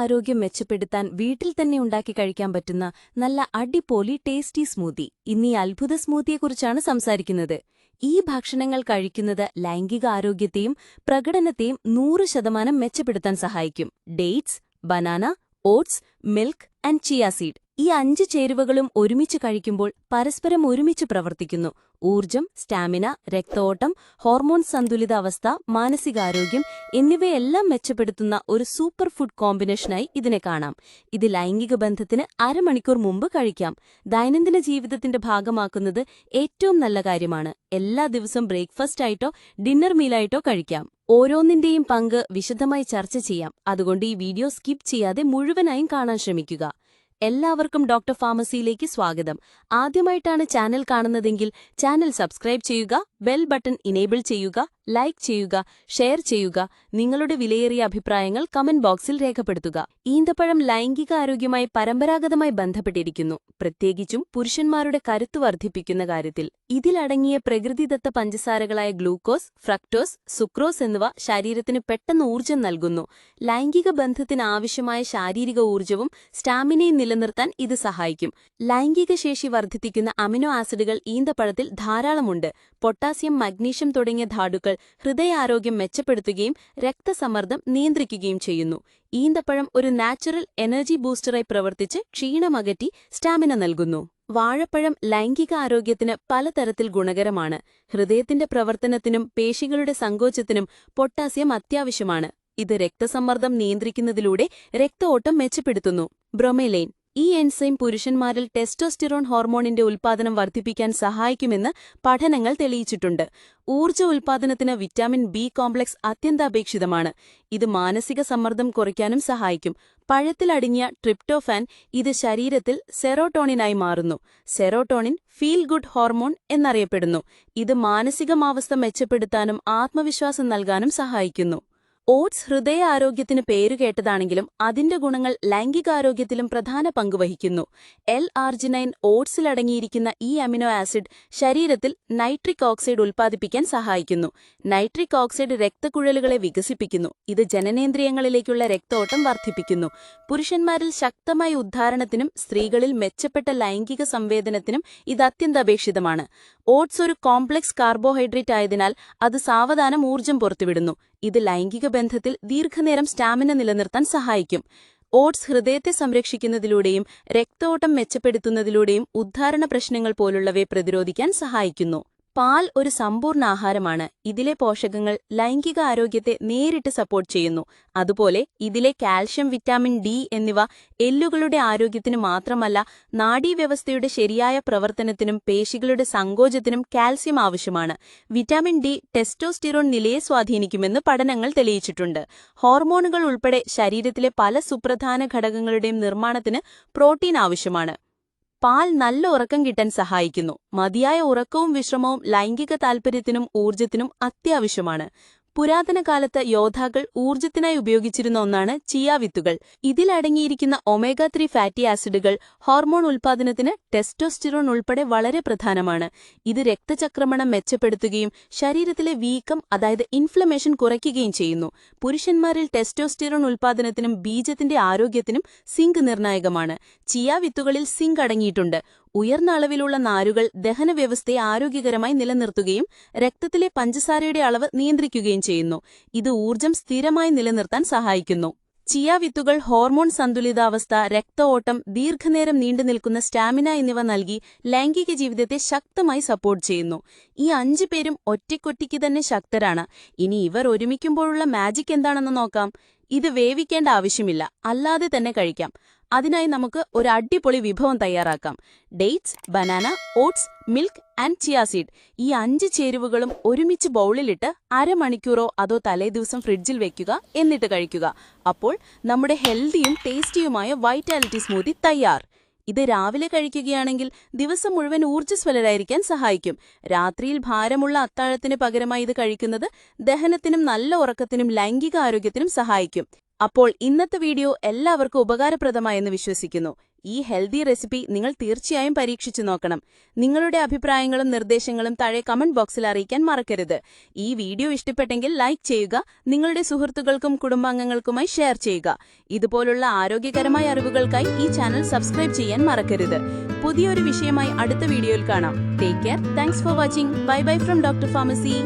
ആരോഗ്യം മെച്ചപ്പെടുത്താൻ വീട്ടിൽ തന്നെ ഉണ്ടാക്കി കഴിക്കാൻ പറ്റുന്ന നല്ല അടിപൊളി ടേസ്റ്റി സ്മൂതി ഇന്ന് അത്ഭുത സ്മൂതിയെക്കുറിച്ചാണ് സംസാരിക്കുന്നത്. ഈ ഭക്ഷണങ്ങൾ കഴിക്കുന്നത് ലൈംഗിക ആരോഗ്യത്തെയും പ്രകടനത്തെയും നൂറ് ശതമാനം മെച്ചപ്പെടുത്താൻ സഹായിക്കും. Dates banana oats milk and chia seed. ഈ അഞ്ച് ചേരുവകളും ഒരുമിച്ച് കഴിക്കുമ്പോൾ പരസ്പരം ഒരുമിച്ച് പ്രവർത്തിക്കുന്നു. ഊർജം സ്റ്റാമിന രക്തഓട്ടം ഹോർമോൺ സന്തുലിതാവസ്ഥ മാനസികാരോഗ്യം എന്നിവയെല്ലാം മെച്ചപ്പെടുത്തുന്ന ഒരു സൂപ്പർ ഫുഡ് കോമ്പിനേഷനായി ഇതിനെ കാണാം. ഇത് ലൈംഗിക ബന്ധത്തിന് അരമണിക്കൂർ മുമ്പ് കഴിക്കാം. ദൈനംദിന ജീവിതത്തിന്റെ ഭാഗമാക്കുന്നത് ഏറ്റവും നല്ല കാര്യമാണ്. എല്ലാ ദിവസവും ബ്രേക്ക്ഫാസ്റ്റ് ആയിട്ടോ ഡിന്നർ മീലായിട്ടോ കഴിക്കാം. ഓരോന്നിന്റെയും പങ്ക് വിശദമായി ചർച്ച ചെയ്യാം. അതുകൊണ്ട് ഈ വീഡിയോ സ്കിപ്പ് ചെയ്യാതെ മുഴുവനായും കാണാൻ ശ്രമിക്കുക. എല്ലാവർക്കും ഡോക്ടർ ഫാർമസിയിലേക്ക് സ്വാഗതം. ആദ്യമായിട്ടാണ് ചാനൽ കാണുന്നതെങ്കിൽ ചാനൽ സബ്സ്ക്രൈബ് ചെയ്യുക ബെൽ ബട്ടൺ ഇനേബിൾ ചെയ്യുക ലൈക്ക് ചെയ്യുക ഷെയർ ചെയ്യുക നിങ്ങളുടെ വിലയേറിയ അഭിപ്രായങ്ങൾ കമന്റ് ബോക്സിൽ രേഖപ്പെടുത്തുക. ഈന്തപ്പഴം ലൈംഗിക ആരോഗ്യമായി പരമ്പരാഗതമായി ബന്ധപ്പെട്ടിരിക്കുന്നു. പ്രത്യേകിച്ചും പുരുഷന്മാരുടെ കരുത്ത് വർദ്ധിപ്പിക്കുന്ന കാര്യത്തിൽ. ഇതിലടങ്ങിയ പ്രകൃതിദത്ത പഞ്ചസാരകളായ ഗ്ലൂക്കോസ് ഫ്രക്ടോസ് സുക്രോസ് എന്നിവ ശരീരത്തിന് പെട്ടെന്ന് ഊർജം നൽകുന്നു. ലൈംഗിക ബന്ധത്തിന് ആവശ്യമായ ശാരീരിക ഊർജവും സ്റ്റാമിനയും നിലനിർത്താൻ ഇത് സഹായിക്കും. ലൈംഗിക ശേഷി വർദ്ധിപ്പിക്കുന്ന അമിനോ ആസിഡുകൾ ഈന്തപ്പഴത്തിൽ ധാരാളമുണ്ട്. പൊട്ടാസ്യം മഗ്നീഷ്യം തുടങ്ങിയ ധാതുക്കൾ ഹൃദയാരോഗ്യം മെച്ചപ്പെടുത്തുകയും രക്തസമ്മർദ്ദം നിയന്ത്രിക്കുകയും ചെയ്യുന്നു. ഈന്തപ്പഴം ഒരു നാച്ചുറൽ എനർജി ബൂസ്റ്ററായി പ്രവർത്തിച്ച് ക്ഷീണമകറ്റി സ്റ്റാമിന നൽകുന്നു. വാഴപ്പഴം ലൈംഗിക ആരോഗ്യത്തിന് പലതരത്തിൽ ഗുണകരമാണ്. ഹൃദയത്തിന്റെ പ്രവർത്തനത്തിനും പേശികളുടെ സങ്കോചത്തിനും പൊട്ടാസ്യം അത്യാവശ്യമാണ്. ഇത് രക്തസമ്മർദ്ദം നിയന്ത്രിക്കുന്നതിലൂടെ രക്തഓട്ടം മെച്ചപ്പെടുത്തുന്നു. ബ്രൊമേലൈൻ ഈ എൻസൈം പുരുഷന്മാരിൽ ടെസ്റ്റോസ്റ്റിറോൺ ഹോർമോണിന്റെ ഉൽപ്പാദനം വർദ്ധിപ്പിക്കാൻ സഹായിക്കുമെന്ന് പഠനങ്ങൾ തെളിയിച്ചിട്ടുണ്ട്. ഊർജ ഉൽപ്പാദനത്തിന് വിറ്റാമിൻ ബി കോംപ്ലക്സ് അത്യന്താപേക്ഷിതമാണ്. ഇത് മാനസിക സമ്മർദ്ദം കുറയ്ക്കാനും സഹായിക്കും. പഴത്തിലടങ്ങിയ ട്രിപ്റ്റോഫാൻ ഇത് ശരീരത്തിൽ സെറോട്ടോണിനായി മാറുന്നു. സെറോട്ടോണിൻ ഫീൽ ഗുഡ് ഹോർമോൺ എന്നറിയപ്പെടുന്നു. ഇത് മാനസികമാവസ്ഥ മെച്ചപ്പെടുത്താനും ആത്മവിശ്വാസം നൽകാനും സഹായിക്കുന്നു. ഓട്സ് ഹൃദയാരോഗ്യത്തിന് പേരുകേട്ടതാണെങ്കിലും അതിന്റെ ഗുണങ്ങൾ ലൈംഗികാരോഗ്യത്തിലും പ്രധാന പങ്കുവഹിക്കുന്നു എൽ ആർജിനൈൻ ഓട്സിലടങ്ങിയിരിക്കുന്ന ഈ അമിനോ ആസിഡ് ശരീരത്തിൽ നൈട്രിക് ഓക്സൈഡ് ഉൽപ്പാദിപ്പിക്കാൻ സഹായിക്കുന്നു. നൈട്രിക് ഓക്സൈഡ് രക്തക്കുഴലുകളെ വികസിപ്പിക്കുന്നു. ഇത് ജനനേന്ദ്രിയങ്ങളിലേക്കുള്ള രക്തോട്ടം വർദ്ധിപ്പിക്കുന്നു. പുരുഷന്മാരിൽ ശക്തമായ ഉദ്ധാരണത്തിനും സ്ത്രീകളിൽ മെച്ചപ്പെട്ട ലൈംഗിക സംവേദനത്തിനും ഇത് അത്യന്താപേക്ഷിതമാണ്. ഓട്സ് ഒരു കോംപ്ലക്സ് കാർബോഹൈഡ്രേറ്റ് ആയതിനാൽ അത് സാവധാനം ഊർജം പുറത്തുവിടുന്നു. ഇത് ലൈംഗിക ബന്ധത്തിൽ ദീർഘനേരം സ്റ്റാമിന നിലനിർത്താൻ സഹായിക്കും. ഓട്സ് ഹൃദയത്തെ സംരക്ഷിക്കുന്നതിലൂടെയും രക്തഓട്ടം മെച്ചപ്പെടുത്തുന്നതിലൂടെയും ഉദ്ധാരണ പ്രശ്നങ്ങൾ പോലുള്ളവയെ പ്രതിരോധിക്കാൻ സഹായിക്കുന്നു. പാൽ ഒരു സമ്പൂർണ ആഹാരമാണ്. ഇതിലെ പോഷകങ്ങൾ ലൈംഗിക ആരോഗ്യത്തെ നേരിട്ട് സപ്പോർട്ട് ചെയ്യുന്നു. അതുപോലെ ഇതിലെ കാൽഷ്യം വിറ്റാമിൻ ഡി എന്നിവ എല്ലുകളുടെ ആരോഗ്യത്തിന് മാത്രമല്ല നാഡീവ്യവസ്ഥയുടെ ശരിയായ പ്രവർത്തനത്തിനും പേശികളുടെ സങ്കോചത്തിനും കാൽസ്യം ആവശ്യമാണ്. വിറ്റാമിൻ ഡി ടെസ്റ്റോസ്റ്റിറോൺ നിലയെ സ്വാധീനിക്കുമെന്ന് പഠനങ്ങൾ തെളിയിച്ചിട്ടുണ്ട്. ഹോർമോണുകൾ ഉൾപ്പെടെ ശരീരത്തിലെ പല സുപ്രധാന ഘടകങ്ങളുടെയും നിർമ്മാണത്തിന് പ്രോട്ടീൻ ആവശ്യമാണ്. പാൽ നല്ല ഉറക്കം കിട്ടാൻ സഹായിക്കുന്നു. മതിയായ ഉറക്കവും വിശ്രമവും ലൈംഗിക താൽപ്പര്യത്തിനും ഊർജത്തിനും അത്യാവശ്യമാണ്. പുരാതന കാലത്ത് യോദ്ധാക്കൾ ഊർജത്തിനായി ഉപയോഗിച്ചിരുന്ന ഒന്നാണ് ചിയ വിത്തുകൾ ഇതിലടങ്ങിയിരിക്കുന്ന ഒമേഗ ത്രീ ഫാറ്റി ആസിഡുകൾ ഹോർമോൺ ഉൽപ്പാദനത്തിന് ടെസ്റ്റോസ്റ്റിറോൺ ഉൾപ്പെടെ വളരെ പ്രധാനമാണ്. ഇത് രക്തചക്രമണം മെച്ചപ്പെടുത്തുകയും ശരീരത്തിലെ വീക്കം അതായത് ഇൻഫ്ലമേഷൻ കുറയ്ക്കുകയും ചെയ്യുന്നു. പുരുഷന്മാരിൽ ടെസ്റ്റോസ്റ്റിറോൺ ഉൽപ്പാദനത്തിനും ബീജത്തിന്റെ ആരോഗ്യത്തിനും സിങ്ക് നിർണായകമാണ്. ചിയ വിത്തുകളിൽ സിങ്ക് അടങ്ങിയിട്ടുണ്ട്. ഉയർന്ന അളവിലുള്ള നാരുകൾ ദഹന വ്യവസ്ഥയെ ആരോഗ്യകരമായി നിലനിർത്തുകയും രക്തത്തിലെ പഞ്ചസാരയുടെ അളവ് നിയന്ത്രിക്കുകയും ചെയ്യുന്നു. ഇത് ഊർജം സ്ഥിരമായി നിലനിർത്താൻ സഹായിക്കുന്നു. ചിയ വിത്തുകൾ ഹോർമോൺ സന്തുലിതാവസ്ഥ രക്തഓട്ടം ദീർഘനേരം നീണ്ടുനിൽക്കുന്ന സ്റ്റാമിന എന്നിവ നൽകി ലൈംഗിക ജീവിതത്തെ ശക്തമായി സപ്പോർട്ട് ചെയ്യുന്നു. ഈ അഞ്ചു പേരും ഒറ്റയ്ക്കൊറ്റയ്ക്ക് തന്നെ ശക്തരാണ്. ഇനി ഇവർ ഒരുമിക്കുമ്പോഴുള്ള മാജിക് എന്താണെന്ന് നോക്കാം. ഇത് വേവിക്കേണ്ട ആവശ്യമില്ല. അല്ലാതെ തന്നെ കഴിക്കാം. അതിനായി നമുക്ക് ഒരു അടിപൊളി വിഭവം തയ്യാറാക്കാം. Dates banana oats milk and chia seed ഈ അഞ്ച് ചേരുവകളും ഒരുമിച്ച് ബൗളിലിട്ട് അരമണിക്കൂറോ അതോ തലേദിവസം ഫ്രിഡ്ജിൽ വെക്കുക എന്നിട്ട് കഴിക്കുക. അപ്പോൾ നമ്മുടെ ഹെൽത്തിയും ടേസ്റ്റിയുമായ വൈറ്റാലിറ്റി സ്മൂതി തയ്യാർ. ഇത് രാവിലെ കഴിക്കുകയാണെങ്കിൽ ദിവസം മുഴുവൻ ഊർജസ്വലരായിരിക്കാൻ സഹായിക്കും. രാത്രിയിൽ ഭാരമുള്ള അത്താഴത്തിന് പകരമായി ഇത് കഴിക്കുന്നത് ദഹനത്തിനും നല്ല ഉറക്കത്തിനും ലൈംഗിക ആരോഗ്യത്തിനും സഹായിക്കും. അപ്പോൾ ഇന്നത്തെ വീഡിയോ എല്ലാവർക്കും ഉപകാരപ്രദമായെന്ന് വിശ്വസിക്കുന്നു. ഈ ഹെൽത്തി റെസിപ്പി നിങ്ങൾ തീർച്ചയായും പരീക്ഷിച്ചു നോക്കണം. നിങ്ങളുടെ അഭിപ്രായങ്ങളും നിർദ്ദേശങ്ങളും താഴെ കമന്റ് ബോക്സിൽ അറിയിക്കാൻ മറക്കരുത്. ഈ വീഡിയോ ഇഷ്ടപ്പെട്ടെങ്കിൽ ലൈക്ക് ചെയ്യുക നിങ്ങളുടെ സുഹൃത്തുക്കൾക്കും കുടുംബാംഗങ്ങൾക്കുമായി ഷെയർ ചെയ്യുക. ഇതുപോലുള്ള ആരോഗ്യകരമായ അറിവുകൾക്കായി ഈ ചാനൽ സബ്സ്ക്രൈബ് ചെയ്യാൻ മറക്കരുത്. പുതിയൊരു വിഷയമായി അടുത്ത വീഡിയോയിൽ കാണാം. Take care thanks for watching bye bye from doctor pharmacy